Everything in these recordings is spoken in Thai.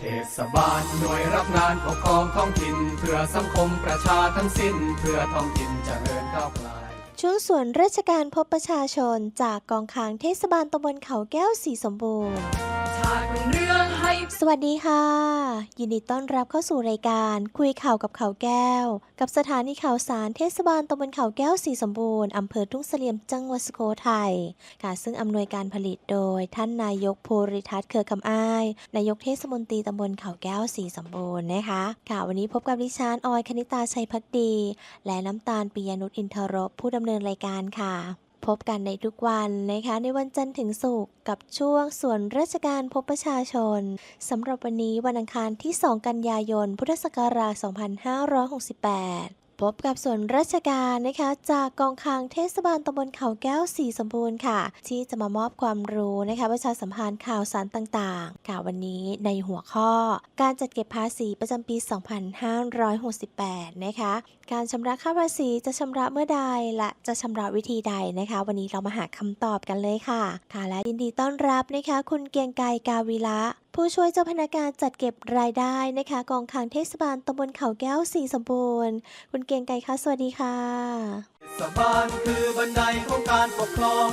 เทศบาลหน่วยรับงานปกครองท้องถิ่นเพื่อสังคมประชาทั้งสิ้นเพื่อท้องถิ่นเจริญก้าวไกลช่วงส่วนราชการพบประชาชนจากกองค้างเทศบาลตำบลเขาแก้วสีสมบูรณ์ สวัสดีค่ะ ยินดีต้อนรับเข้าสู่รายการคุยข่าวกับเขาแก้ว กับสถานีข่าวสารเทศบาลตำบลเขาแก้วสีสมบูรณ์อำเภอทุ่งเสลี่ยมจังหวัดสุโขทัยค่ะซึ่งอำนวยการผลิตโดยท่านนายกภูริทัศน์เครือคำอ้าย นายกเทศมนตรีตำบลเขาแก้วสีสมบูรณ์นะคะค่ะวันนี้พบกับดิฉันออยคณิตาชัยพักดี และน้ำตาลปิยานุชอินทรบผู้ดำเนินรายการค่ะ พบกันในทุกวันนะคะ ในวันจันทร์ถึงศุกร์กับช่วงส่วนราชการพบประชาชนสำหรับวันนี้วันอังคารที่ 2 กันยายน พุทธศักราช 2568 พบกับส่วนราชการนะคะ จากกองคลังเทศบาลตำบลเขาแก้วสีสมบูรณ์ค่ะ ที่จะมามอบความรู้นะคะประชาสัมพันธ์ข่าวสารต่างๆ ค่ะวันนี้ในหัวข้อ การจัดเก็บภาษีประจำปี 2568 นะคะ การชำระค่าภาษีจะชำระเมื่อใดและจะชำระวิธีใดนะคะ วันนี้เรามาหาคำตอบกันเลยค่ะ ค่ะและยินดีต้อนรับนะคะ คุณเกียงไกรกาวิระ ผู้ช่วยเจ้าพนักงานจัดเก็บรายได้นะคะ กองคลังเทศบาลตำบลเขาแก้วสีสมบูรณ์ คุณเกรียงไกรคะสวัสดีค่ะเทศบาลคือบันไดของการปกครอง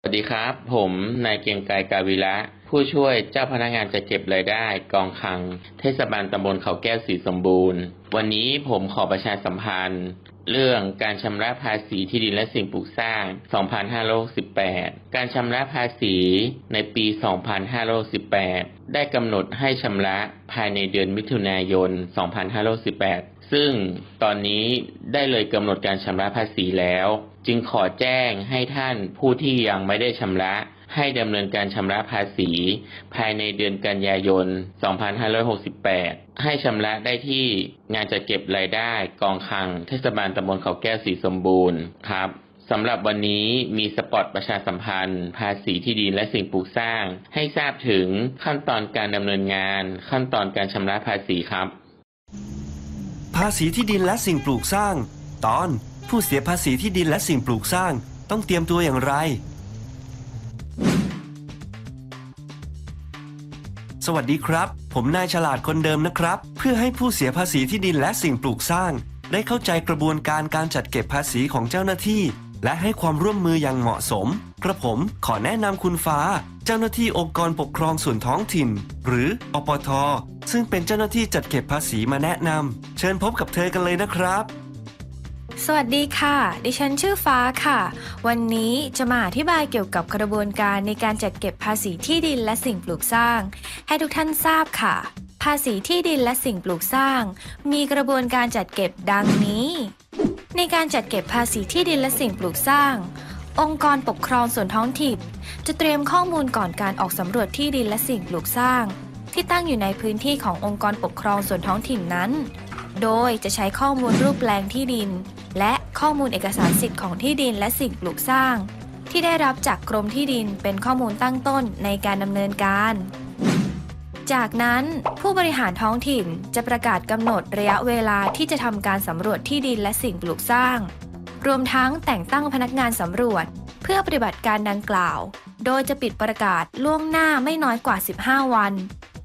สวัสดีครับ ผมนายเกรียงไกรกาวิระผู้ช่วยเจ้าพนักงานจัดเก็บรายได้ กองคลัง เทศบาลตำบลเขาแก้วสีสมบูรณ์ วันนี้ผมขอประชาสัมพันธ์ เรื่องการชำระภาษีที่ดินและสิ่งปลูกสร้าง 2568 การชำระภาษีในปี 2568 ได้กำหนดให้ชำระภายในเดือนมิถุนายน 2568ซึ่งตอนนี้ได้เลยกำหนดการชำระภาษีแล้ว จึงขอแจ้งให้ท่านผู้ที่ยังไม่ได้ชำระ ให้ดำเนินการชำระภาษี ภายในเดือนกันยายน 2568 ให้ชำระได้ที่งานจัดเก็บรายได้กองคลังเทศบาลตำบลเขาแก้วสีสมบูรณ์ครับสำหรับวันนี้มีสปอตประชาสัมพันธ์ ภาษีที่ดินและสิ่งปลูกสร้าง ให้ทราบถึงขั้นตอนการดำเนินงาน ขั้นตอนการชำระภาษีครับ ภาษีที่ดินและสิ่งปลูกสร้าง ตอนผู้เสียภาษีที่ดินและสิ่งปลูกสร้าง ต้องเตรียมตัวอย่างไร สวัสดีครับ ผมนายฉลาดคนเดิมนะครับ เพื่อให้ผู้เสียภาษีที่ดินและสิ่งปลูกสร้าง ได้เข้าใจกระบวนการการจัดเก็บภาษีของเจ้าหน้าที่ และให้ความร่วมมืออย่างเหมาะสม กระผมขอแนะนำคุณฟ้า เจ้าหน้าที่องค์กรปกครองส่วนท้องถิ่น หรืออปท ซึ่งเป็นเจ้าหน้าที่จัดเก็บภาษีมาแนะนำเชิญพบกับเธอกันเลยนะครับ สวัสดีค่ะ ดิฉันชื่อฟ้าค่ะ วันนี้จะมาอธิบายเกี่ยวกับกระบวนการในการจัดเก็บภาษีที่ดินและสิ่งปลูกสร้าง ให้ทุกท่านทราบค่ะ ภาษีที่ดินและสิ่งปลูกสร้าง มีกระบวนการจัดเก็บดังนี้ ในการจัดเก็บภาษีที่ดินและสิ่งปลูกสร้าง องค์กรปกครองส่วนท้องถิ่นจะเตรียมข้อมูลก่อนการออกสำรวจที่ดินและสิ่งปลูกสร้าง ที่ตั้งอยู่ในพื้นที่ขององค์กรปกครองส่วนท้องถิ่นนั้น โดยจะใช้ข้อมูลรูปแปลงที่ดิน ข้อมูลเอกสารสิทธิ์ของที่ดินและสิ่งปลูกสร้าง ที่ได้รับจากกรมที่ดินเป็นข้อมูลตั้งต้นในการดำเนินการ จากนั้นผู้บริหารท้องถิ่นจะประกาศกำหนดระยะเวลาที่จะทำการสำรวจที่ดินและสิ่งปลูกสร้าง รวมทั้งแต่งตั้งพนักงานสำรวจ เพื่อปฏิบัติการดังกล่าว โดยจะปิดประกาศล่วงหน้าไม่น้อยกว่า 15 วัน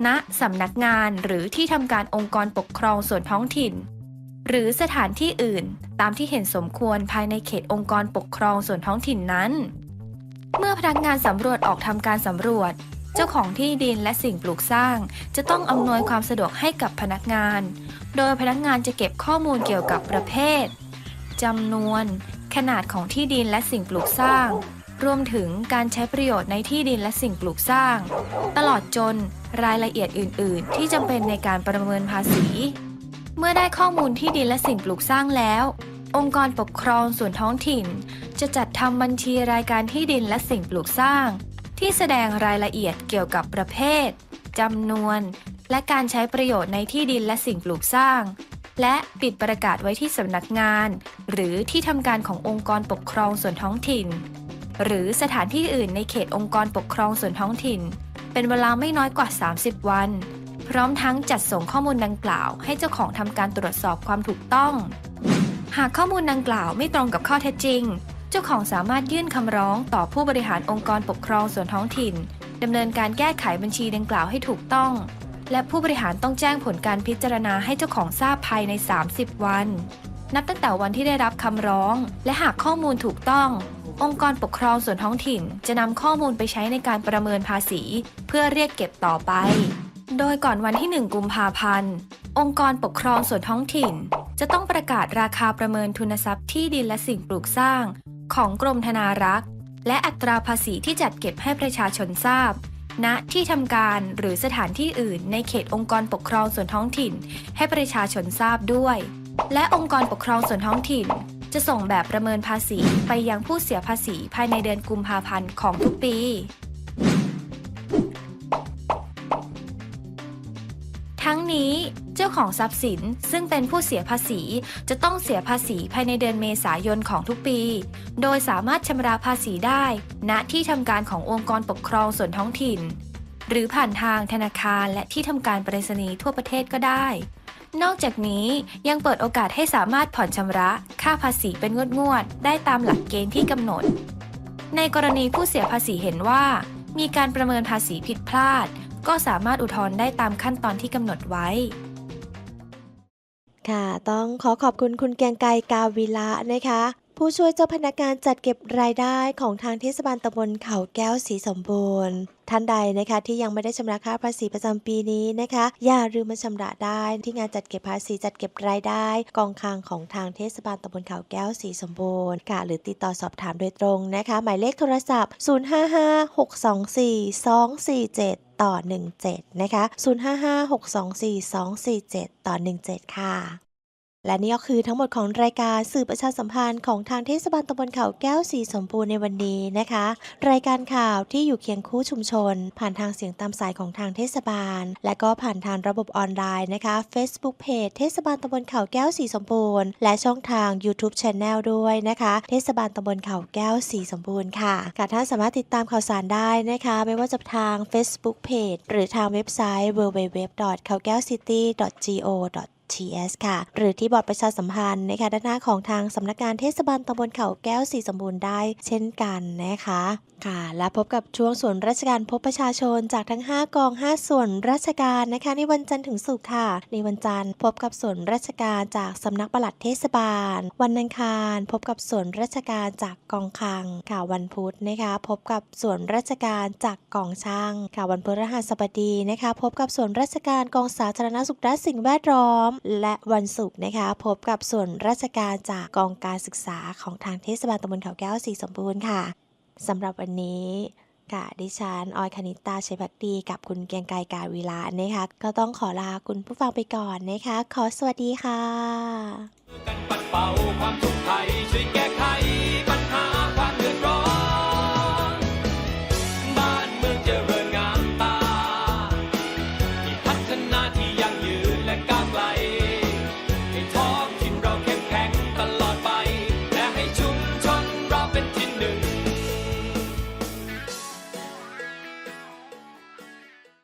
ณสำนักงานหรือที่ทำการองค์กรปกครองส่วนท้องถิ่น หรือสถานที่อื่น ตามที่เห็นสมควรภายในเขตองค์กรปกครองส่วนท้องถิ่นนั้น เมื่อพนักงานสำรวจออกทำการสำรวจ เจ้าของที่ดินและสิ่งปลูกสร้าง จะต้องอำนวยความสะดวกให้กับพนักงาน โดยพนักงานจะเก็บข้อมูลเกี่ยวกับประเภทจำนวน ขนาดของที่ดินและสิ่งปลูกสร้าง รวมถึงการใช้ประโยชน์ในที่ดินและสิ่งปลูกสร้าง ตลอดจนรายละเอียดอื่น ๆ ที่จำเป็นในการประเมินภาษี เมื่อได้ข้อมูลที่ดินและสิ่งปลูกสร้างแล้ว องค์กรปกครองส่วนท้องถิ่น จะจัดทำบัญชีรายการที่ดินและสิ่งปลูกสร้าง ที่แสดงรายละเอียดเกี่ยวกับประเภทจำนวน และการใช้ประโยชน์ในที่ดินและสิ่งปลูกสร้าง และปิดประกาศไว้ที่สำนักงาน หรือที่ทำการขององค์กรปกครองส่วนท้องถิ่น หรือสถานที่อื่นในเขตองค์กรปกครองส่วนท้องถิ่น เป็นเวลาไม่น้อยกว่า 30 วัน พร้อมทั้งจัดส่งข้อมูลดังกล่าว ให้เจ้าของทำการตรวจสอบความถูกต้อง หากข้อมูลดังกล่าวไม่ตรงกับข้อเท็จจริง เจ้าของสามารถยื่นคำร้องต่อผู้บริหารองค์กรปกครองส่วนท้องถิ่นดำเนินการแก้ไขบัญชีดังกล่าวให้ถูกต้อง และผู้บริหารต้องแจ้งผลการพิจารณาให้เจ้าของทราบภายใน 30 วัน นับตั้งแต่วันที่ได้รับคำร้อง และหากข้อมูลถูกต้อง องค์กรปกครองส่วนท้องถิ่น จะนำข้อมูลไปใช้ในการประเมินภาษี เพื่อเรียกเก็บต่อไป โดยก่อนวันที่ 1 กุมภาพันธ์ องค์กรปกครองส่วนท้องถิ่น จะต้องประกาศราคาประเมินทุนทรัพย์ที่ดินและสิ่งปลูกสร้าง ของกรมธนารักษ์ และอัตราภาษีที่จัดเก็บให้ประชาชนทราบ ณที่ทำการหรือสถานที่อื่น ในเขตองค์กรปกครองส่วนท้องถิ่น ให้ประชาชนทราบด้วย และองค์กรปกครองส่วนท้องถิ่น จะส่งแบบประเมินภาษีไปยังผู้เสียภาษีภายในเดือนกุมภาพันธ์ของทุกปี ทั้งนี้เจ้าของทรัพย์สินซึ่งเป็นผู้เสียภาษีจะต้องเสียภาษีภายในเดือนเมษายนของทุกปี โดยสามารถชำระภาษีได้ ณที่ทำการขององค์กรปกครองส่วนท้องถิ่น หรือผ่านทางธนาคารและที่ทำการไปรษณีย์ทั่วประเทศก็ได้ นอกจากนี้ยังเปิดโอกาสให้สามารถผ่อนชำระค่าภาษีเป็นงวดๆได้ตามหลักเกณฑ์ที่กำหนด ในกรณีผู้เสียภาษีเห็นว่า มีการประเมินภาษีผิดพลาด ก็สามารถอุทธรณ์ได้ตามขั้นตอนที่กำหนดไว้ ค่ะ ต้องขอขอบคุณคุณเกียงไกรกาวิละนะคะ ผู้ช่วยเจ้าพนักงานจัดเก็บรายได้ของทางเทศบาลตำบลเขาแก้วสีสมบูรณ์ ท่านใดนะคะที่ยังไม่ได้ชำระค่าภาษีประจำปีนี้นะคะ อย่าลืมมาชำระได้ที่งานจัดเก็บภาษีจัดเก็บรายได้ กองคลังของทางเทศบาลตำบลเขาแก้วสีสมบูรณ์ค่ะหรือติดต่อสอบถามโดยตรงนะคะ หมายเลขโทรศัพท์ 055624247ต่อ 17 นะคะ 055624247 ต่อ 17 ค่ะ และนี่ก็คือทั้งหมดของรายการสื่อประชาสัมพันธ์ของทางเทศบาลตำบลเขาแก้วสีสมบูรณ์ในวันนี้นะคะ รายการข่าวที่อยู่เคียงคู่ชุมชน ผ่านทางเสียงตามสายของทางเทศบาล และก็ผ่านทางระบบออนไลน์นะคะ Facebook Page เทศบาลตำบลเขาแก้วสีสมบูรณ์และช่องทาง YouTube Channel ด้วยนะคะ เทศบาลตำบลเขาแก้วสีสมบูรณ์ค่ะค่ะท่านสามารถติดตามข่าวสารได้นะคะ ไม่ว่าจะทาง Facebook Page หรือทางเว็บไซต์ www. เขาแก้ว city. go. TS ค่ะ หรือที่บอร์ดประชาสัมพันธ์นะคะด้านหน้าของทางสำนักงานเทศบาลตำบลเขาแก้วสีสมบูรณ์ได้ เช่นกันนะคะค่ะ และพบกับช่วงส่วนราชการพบประชาชนจากทั้ง 5 กอง 5 ส่วนราชการนะคะ ในวันจันทร์ถึงศุกร์ค่ะ ในวันจันทร์พบกับส่วนราชการจากสำนักปลัดเทศบาล วันอังคาร พบกับส่วนราชการจากกองคลังค่ะวันพุธนะคะ พบกับส่วนราชการจากกองช่างค่ะวันพฤหัสบดีนะคะ พบกับส่วนราชการกองสาธารณสุขและสิ่งแวดล้อมและวันศุกร์นะคะ พบกับส่วนราชการจากกองการศึกษาของทางเทศบาลตำบลเขาแก้วสีสมบูรณ์ค่ะสำหรับวันนี้ค่ะดิฉันออยคณิตาชัยพักดีกับคุณเกียงไกรกาวิลานะคะ ก็ต้องขอลาคุณผู้ฟังไปก่อนนะคะ ขอสวัสดีค่ะ